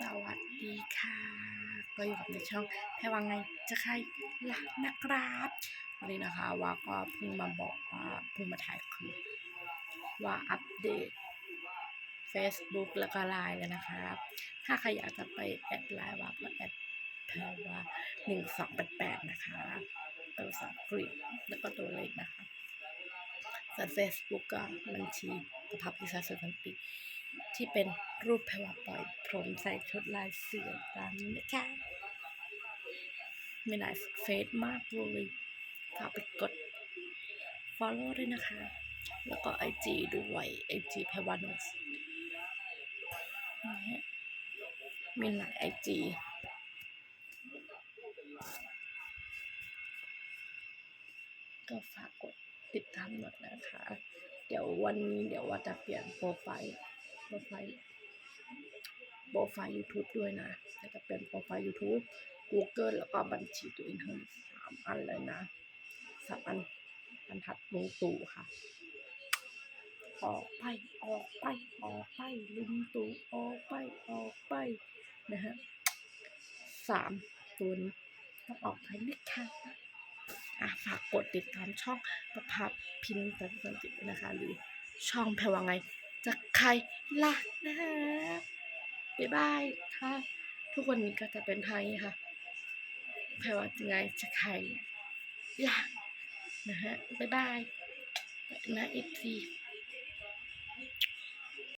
สวัสดีค่ะ ก็อยู่กับในช่องแพรวังไงจะใครล่ะนะครับวันนี้นะคะว่าก็เพิ่งมาบอกว่าเพิ่งมาถ่ายคลิปว่าอัปเดต Facebook แล้วก็ไลน์แล้วนะครับ ถ้าใครอยากจะไปแอดไลน์ว่าก็แอดแพรว่าหนึ่งสองแปดแปดนะคะตัวภาษาอังกฤษแล้วก็ตัวเลขนะคะส่วน Facebook ก็บัญชีประพับพิซาสุนันติ ที่เป็นรูปแพรวปล่อยพรมใส่ชุดลายเสือตามนี้นะคะ มีหลายเฟซมากเลยฝากไปกด follow ด้วยนะคะ แล้วก็ IG ด้วย IG แพรวานสมีหลาย IG ก็ฝากกดติดตามหน่อยนะคะ เดี๋ยววันนี้เดี๋ยวว่าจะเปลี่ยนโปรไฟล์ ไฟล์โปรไฟล์ YouTube ด้วยนะจะจะเป็นโปรไฟล์ YouTube Google แล้วก็บัญชีตัวเองทั้งสามอันเลยนะสามอันบรรทัดลุงตู่ค่ะออกไปออกไปออกไปลุงตู่ออกไปออกไปนะฮะสามตัวนี้ต้องออกไปนะคะอะฝากกดติดตามช่องประพับพินตันตันติดนะคะ หรือช่องแพรวังไง จากใครล่ะนะฮะบ๊ายบายค่ะ ทุกวันนี้ก็จะเป็นไทยค่ะแพรว่าจะไงจะใครล่ะนะฮะบ๊ายบายนะอีกที